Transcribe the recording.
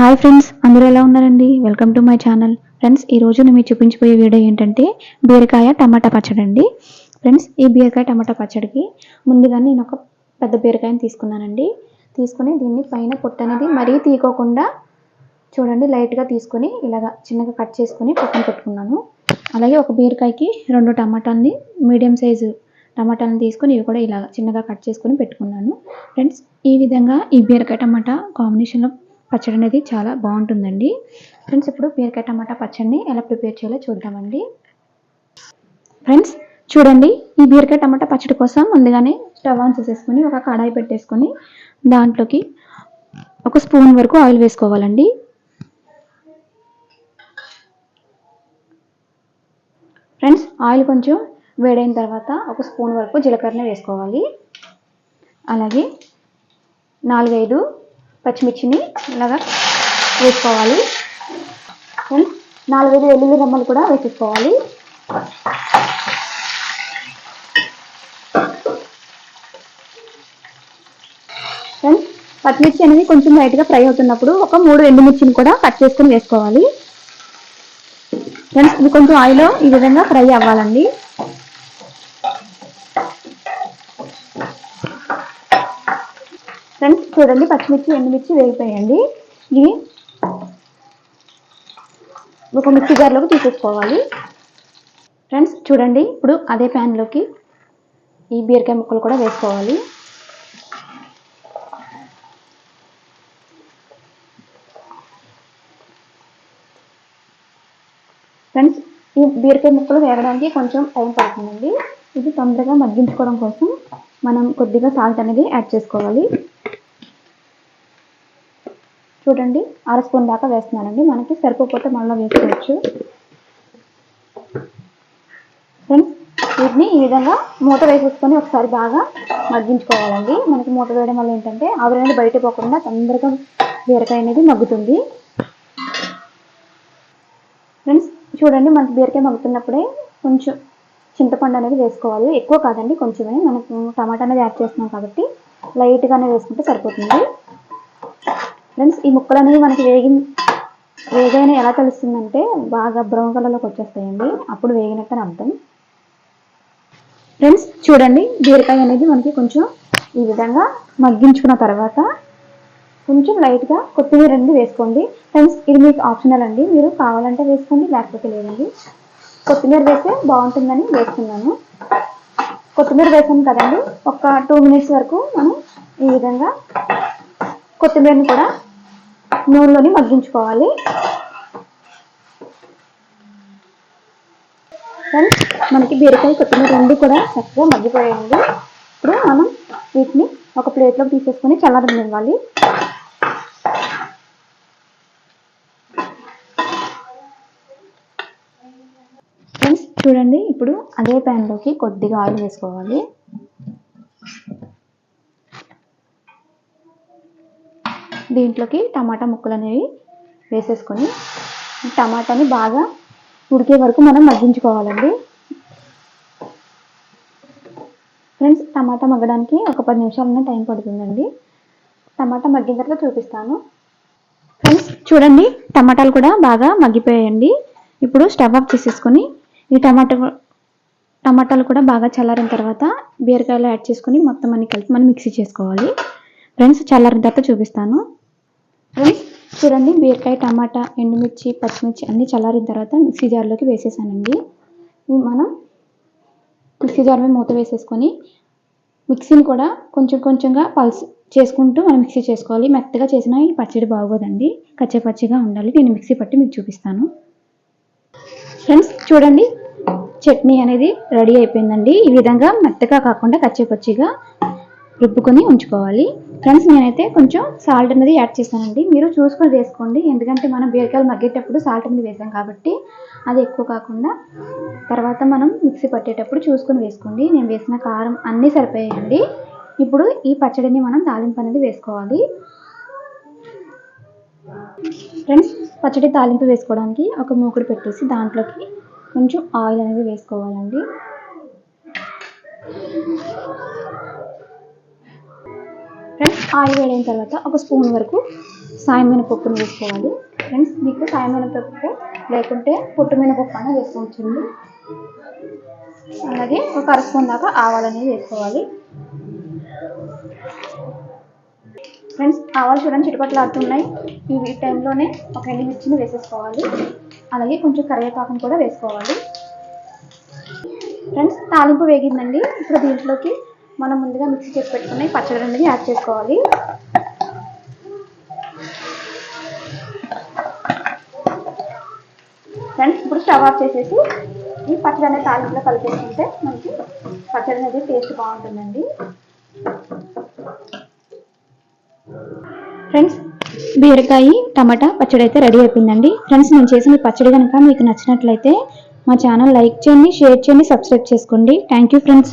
Hi friends అందరూ ఎలా ఉన్నారండి? Welcome to my channel friends ఈ రోజు నేను మీకు చూపించబోయే వీడియో ఏంటంటే బీరకాయ టమాటా పచ్చడి అండి. ఫ్రెండ్స్ ఈ బీరకాయ టమాటా పచ్చడికి ముందుగా నేను ఒక పెద్ద బీరకాయని తీసుకున్నానండి. తీసుకొని దీన్ని పైన పొట్టు అనేది మరీ తీయకోకుండా చూడండి లైట్గా తీసుకొని ఇలాగ చిన్నగా కట్ చేసుకొని పక్కన పెట్టుకున్నాను. అలాగే ఒక బీరకాయకి రెండు టమాటాలని మీడియం సైజు టమాటాలను తీసుకొని ఇవి కూడా ఇలా చిన్నగా కట్ చేసుకొని పెట్టుకున్నాను. ఫ్రెండ్స్ ఈ విధంగా ఈ బీరకాయ టమాటా కాంబినేషన్లో పచ్చడి అనేది చాలా బాగుంటుందండి. ఫ్రెండ్స్ ఇప్పుడు బీరకాయ టమాటా పచ్చడిని ఎలా ప్రిపేర్ చేయాలో చూద్దామండి. ఫ్రెండ్స్ చూడండి ఈ బీరకాయ టమాటా పచ్చడి కోసం ముందుగానే స్టవ్ ఆన్ చేసేసుకొని ఒక కడాయి పెట్టేసుకొని దాంట్లోకి ఒక స్పూన్ వరకు ఆయిల్ వేసుకోవాలండి. ఫ్రెండ్స్ ఆయిల్ కొంచెం వేడైన తర్వాత ఒక స్పూన్ వరకు జీలకర్ర వేసుకోవాలి. అలాగే నాలుగైదు పచ్చిమిర్చిని ఇలాగా వేసుకోవాలి. ఫ్రెండ్స్ నాలుగైదు వెల్లుల్లి రమ్మలు కూడా వేసేసుకోవాలి. ఫ్రెండ్స్ పచ్చిమిర్చి అనేది కొంచెం లైట్గా ఫ్రై అవుతున్నప్పుడు ఒక మూడు ఎండుమిర్చిని కూడా కట్ చేసుకుని వేసుకోవాలి. ఫ్రెండ్స్ ఇది కొంచెం ఆయిల్ ఈ విధంగా ఫ్రై అవ్వాలండి. ఫ్రెండ్స్ చూడండి పచ్చిమిర్చి ఎండుమిర్చి వేగిపోయండి. ఇవి ఒక మిక్సీ జార్లోకి తీసేసుకోవాలి. ఫ్రెండ్స్ చూడండి ఇప్పుడు అదే ప్యాన్లోకి ఈ బీరకాయ ముక్కలు కూడా వేసుకోవాలి. ఫ్రెండ్స్ ఈ బీరకాయ ముక్కలు వేగడానికి కొంచెం టైం పడుతుందండి. ఇది తొందరగా మగ్గించుకోవడం కోసం మనం కొద్దిగా సాల్ట్ అనేది యాడ్ చేసుకోవాలి. చూడండి అర స్పూన్ దాకా వేస్తున్నానండి. మనకి సరిపోతే మళ్ళీ వేసుకోవచ్చు. ఫ్రెండ్స్ వీటిని ఈ విధంగా మూత వేసేసుకొని ఒకసారి బాగా మగ్గించుకోవాలండి. మనకి మూత వేయడం వల్ల ఏంటంటే ఆవిరి బయట పోకుండా తొందరగా బీరకాయ అనేది మగ్గుతుంది. ఫ్రెండ్స్ చూడండి మనకి బీరకాయ మగ్గుతున్నప్పుడే కొంచెం చింతపండు అనేది వేసుకోవాలి. ఎక్కువ కాదండి కొంచెమే. మనకు టమాటా అనేది యాడ్ చేస్తున్నాం కాబట్టి లైట్గానే వేసుకుంటే సరిపోతుంది. ఫ్రెండ్స్ ఈ ముక్కలు అనేవి మనకి వేగి వేగైన ఎలా తెలుస్తుందంటే బాగా బ్రౌన్ కలర్లోకి వచ్చేస్తాయండి. అప్పుడు వేగినట్టు అర్థం. ఫ్రెండ్స్ చూడండి బీరకాయ అనేది మనకి కొంచెం ఈ విధంగా మగ్గించుకున్న తర్వాత కొంచెం లైట్గా కొత్తిమీర అనేది వేసుకోండి. ఫ్రెండ్స్ ఇది మీకు ఆప్షనల్ అండి. మీరు కావాలంటే వేసుకోండి లేకపోతే లేదండి. కొత్తిమీర వేస్తే బాగుంటుందని వేస్తున్నాను. కొత్తిమీర వేసాం కదండి ఒక టూ మినిట్స్ వరకు మనం ఈ విధంగా కొత్తిమీరని కూడా నూనెలోని మగ్గించుకోవాలి. ఫ్రెండ్స్ మనకి బీరకాయ కొత్తిమీర రెండు కూడా చక్కగా మగ్గిపోయాయండి. ఇప్పుడు మనం వీటిని ఒక ప్లేట్లోకి తీసేసుకొని చల్లారనివ్వాలి ఫ్రెండ్స్ చూడండి ఇప్పుడు అదే ప్యాన్లోకి కొద్దిగా ఆయిల్ వేసుకోవాలి. దీంట్లోకి టమాటా ముక్కలు అనేవి వేసేసుకొని టమాటాని బాగా ఉడికే వరకు మనం మగ్గించుకోవాలండి. ఫ్రెండ్స్ టమాటా మగ్గడానికి ఒక పది నిమిషాలనే టైం పడుతుందండి. టమాటా మగ్గిన తర్వాత చూపిస్తాను. ఫ్రెండ్స్ చూడండి టమాటాలు కూడా బాగా మగ్గిపోయాయండి. ఇప్పుడు స్టవ్ ఆఫ్ చేసేసుకొని ఈ టమాటా టమాటాలు కూడా బాగా చల్లారిన తర్వాత బీరకాయలు యాడ్ చేసుకొని మొత్తం అన్ని కలిపి మనం మిక్సీ చేసుకోవాలి. ఫ్రెండ్స్ చల్లారిన తర్వాత చూపిస్తాను. ఫ్రెండ్స్ చూడండి బీరకాయ టమాటా ఎండుమిర్చి పచ్చిమిర్చి అన్నీ చల్లారిన తర్వాత మిక్సీ జార్లోకి వేసేసానండి. మనం మిక్సీ జార్ మీద మూత వేసేసుకొని మిక్సీని కూడా కొంచెం కొంచెంగా పల్స్ చేసుకుంటూ మనం మిక్సీ చేసుకోవాలి. మెత్తగా చేసిన ఈ పచ్చడి బాగోదండి. కచ్చే పచ్చిగా ఉండాలి. నేను మిక్సీ పట్టి మీకు చూపిస్తాను. ఫ్రెండ్స్ చూడండి చట్నీ అనేది రెడీ అయిపోయిందండి. ఈ విధంగా మెత్తగా కాకుండా కచ్చే పచ్చిగా రుబ్బుకొని ఉంచుకోవాలి. ఫ్రెండ్స్ నేనైతే కొంచెం సాల్ట్ అనేది యాడ్ చేశానండి. మీరు చూసుకొని వేసుకోండి. ఎందుకంటే మనం బీరకాయలు మగ్గేటప్పుడు సాల్ట్ అనేది వేసాం కాబట్టి అది ఎక్కువ కాకుండా తర్వాత మనం మిక్సీ పట్టేటప్పుడు చూసుకొని వేసుకోండి. నేను వేసిన కారం అన్నీ సరిపోయాయండి. ఇప్పుడు ఈ పచ్చడిని మనం తాలింపు అనేది వేసుకోవాలి. ఫ్రెండ్స్ పచ్చడి తాలింపు వేసుకోవడానికి ఒక మూకుడు పెట్టేసి దాంట్లోకి కొంచెం ఆయిల్ అనేది వేసుకోవాలండి. ఫ్రెండ్స్ ఆయిల్ వేడిన తర్వాత ఒక స్పూన్ వరకు సాయమైన పప్పును వేసుకోవాలి. ఫ్రెండ్స్ మీకు సాయమైన పప్పు లేకుంటే పుట్టుమైన పప్పు అయినా వేసుకోవచ్చండి. అలాగే ఒక అర స్పూన్ దాకా ఆవాలనేది వేసుకోవాలి. ఫ్రెండ్స్ ఆవాలు చూడండి చుట్టుపట్ల ఆడుతున్నాయి ఈ టైంలోనే ఒక ఎండుమిర్చిని వేసేసుకోవాలి. అలాగే కొంచెం కరివేపాకును కూడా వేసుకోవాలి. ఫ్రెండ్స్ తాలింపు వేగిందండి. ఇప్పుడు దీంట్లోకి మనం ముందుగా మిక్సీ చేసి పెట్టుకున్న పచ్చడి అనేది యాడ్ చేసుకోవాలి. ఫ్రెండ్స్ ఇప్పుడు స్టవ్ ఆఫ్ చేసేసి ఈ పచ్చడి అనేది తాలింపులో కలిపేసుకుంటే మనకి పచ్చడి అనేది టేస్ట్ బాగుంటుందండి. ఫ్రెండ్స్ బీరకాయ టమాటా పచ్చడి అయితే రెడీ అయిపోయిందండి. ఫ్రెండ్స్ నేను చేసిన ఈ పచ్చడి కనుక మీకు నచ్చినట్లయితే మా ఛానల్ లైక్ చేయండి షేర్ చేయండి సబ్స్క్రైబ్ చేసుకోండి. Thank you friends.